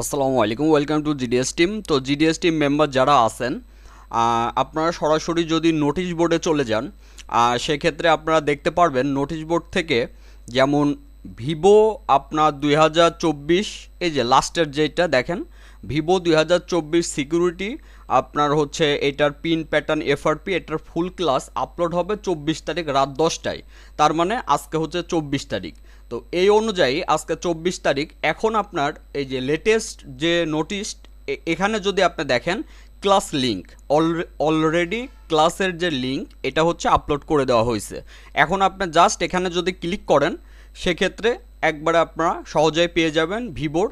আসসালামু আলাইকুম welcome to GDS team তো জিডিএস টিম মেম্বার যারা আছেন আপনারা সরাসরি যদি নোটিশ বোর্ডে চলে যান সেক্ষেত্রে আপনারা দেখতে পারবেন নোটিশ বোর্ড থেকে যেমন ভিভো আপনার দুই হাজার চব্বিশ, এই যে লাস্টের যেটা দেখেন ভিভো দুই হাজার চব্বিশ সিকিউরিটি, আপনার হচ্ছে এটার পিন প্যাটার্ন এফআরপি, এটার ফুল ক্লাস আপলোড হবে চব্বিশ তারিখ রাত দশটায়। তার মানে আজকে হচ্ছে চব্বিশ তারিখ। তো এই অনুযায়ী আজকে চব্বিশ তারিখ, এখন আপনার এই যে লেটেস্ট যে নোটিশ এখানে যদি আপনি দেখেন ক্লাস লিঙ্ক অলরেডি ক্লাসের যে লিঙ্ক এটা হচ্ছে আপলোড করে দেওয়া হয়েছে। এখন আপনি জাস্ট এখানে যদি ক্লিক করেন, সেক্ষেত্রে একবারে আপনারা সহজেই পেয়ে যাবেন ভিভোর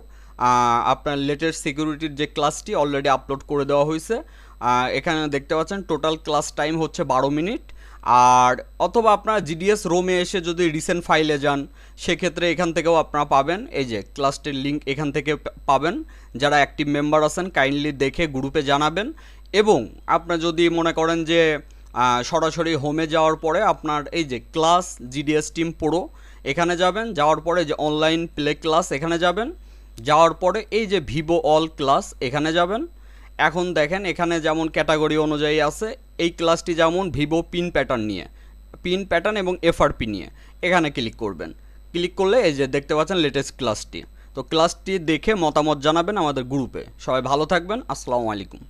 আপনার লেটেস্ট সিকিউরিটির যে ক্লাসটি অলরেডি আপলোড করে দেওয়া হয়েছে। এখানে দেখতে পাচ্ছেন টোটাল ক্লাস টাইম হচ্ছে বারো মিনিট। আর অথবা আপনারা জিডিএস রোমে এসে যদি রিসেন্ট ফাইলে যান, সেক্ষেত্রে এখান থেকেও আপনারা পাবেন। এই যে ক্লাসটির লিঙ্ক এখান থেকে পাবেন। যারা অ্যাক্টিভ মেম্বার আছেন কাইন্ডলি দেখে গ্রুপে জানাবেন। এবং আপনারা যদি মনে করেন যে সরাসরি হোমে যাওয়ার পরে আপনার এই যে ক্লাস জিডিএস টিম প্রো এখানে যাবেন। যাওয়ার পরে যে অনলাইন প্লে ক্লাস এখানে যাবেন। যাওয়ার পরে এই যে ভিভো অল ক্লাস, এখানে যাবেন। এখন দেখেন, এখানে যেমন ক্যাটাগরি অনুযায়ী আছে, এই ক্লাসটি যেমন ভিভো পিন প্যাটার্ন নিয়ে, পিন প্যাটার্ন এবং এফআরপি নিয়ে, এখানে ক্লিক করবেন। ক্লিক করলে এই যে দেখতে পাচ্ছেন লেটেস্ট ক্লাসটি। তো ক্লাসটি দেখে মতামত জানাবেন আমাদের গ্রুপে। সবাই ভালো থাকবেন, আসসালামু আলাইকুম।